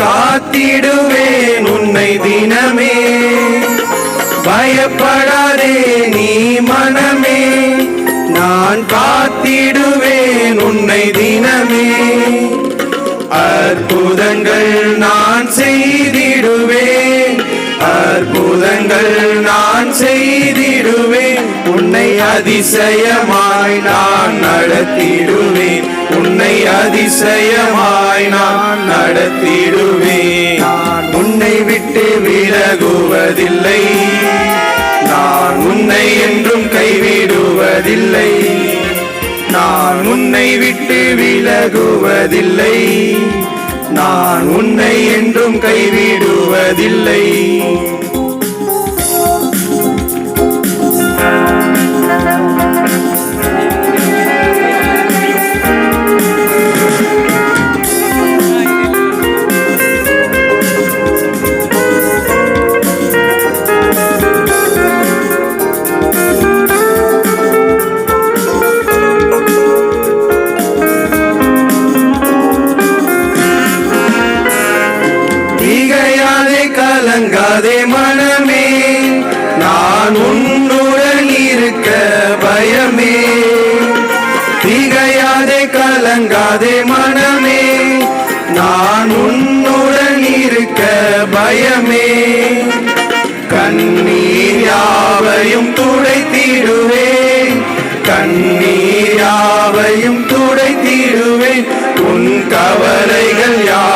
காத்திடுவேன் உன்னை தினமே. பயப்படாதே நீ மனமே. நான் காத்திடுவேன் உன்னை தினமே. அற்புதங்கள் நான் செய்திடுவேன். அற்புதங்கள் நான் செய்திடுவேன். உன்னை அதிசயமாய் நான் நடத்திடுவேன். உன்னை அதிசயமாய் நான் நடத்திடுவேன். நான் உன்னை விட்டு விலகுவதில்லை. நான் உன்னை என்றும் கைவிடுவதில்லை. நான் உன்னை விட்டு விலகுவதில்லை. நான் உன்னை என்றும் கைவிடுவதில்லை. கலங்காதே மனமே. நான் உன்னுடன் இருக்க பயமே. திகையாதே கலங்காதே மனமே. நான் உன்னுடன் இருக்க பயமே. கண்ணீர் யாவையும் துடைத்திடுவேன். கண்ணீர் யாவையும் துடைத்திடுவேன். உன் கவலைகள் யார்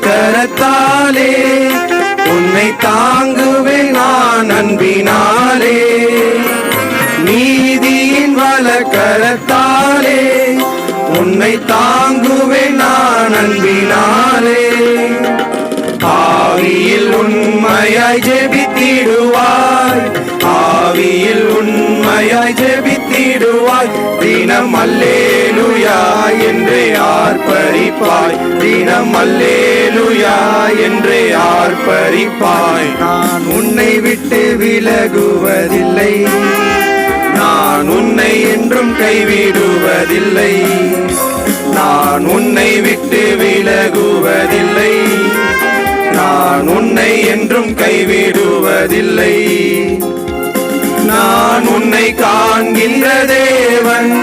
கரத்தாலே உன்னை தாங்குவேன் நான் அன்பினாலே. நீதியின் வழக்கரத்தாலே உன்னை தாங்குவேன் நான் அன்பினாலே. ஆவியில் உண்மையாய் ஜெபித்திடுவாய் ஆவியில் உண்மையாய் ஜெபித்திடுவாய். தினம் அல்லேலுயா ஆர்ப்பரிப்பாய். தினம் அல்லேலுயா என்றே ஆர்ப்பரிப்பாய். நான் உன்னை விட்டு விலகுவதில்லை. நான் உன்னை என்றும் கைவிடுவதில்லை. நான் உன்னை விட்டு விலகுவதில்லை. நான் உன்னை உன்னை என்றும் கைவிடுவதில்லை. நான் உன்னை காண்கின்ற தேவன்.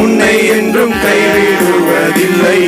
உன்னை என்றும் கைவிடுவதில்லை.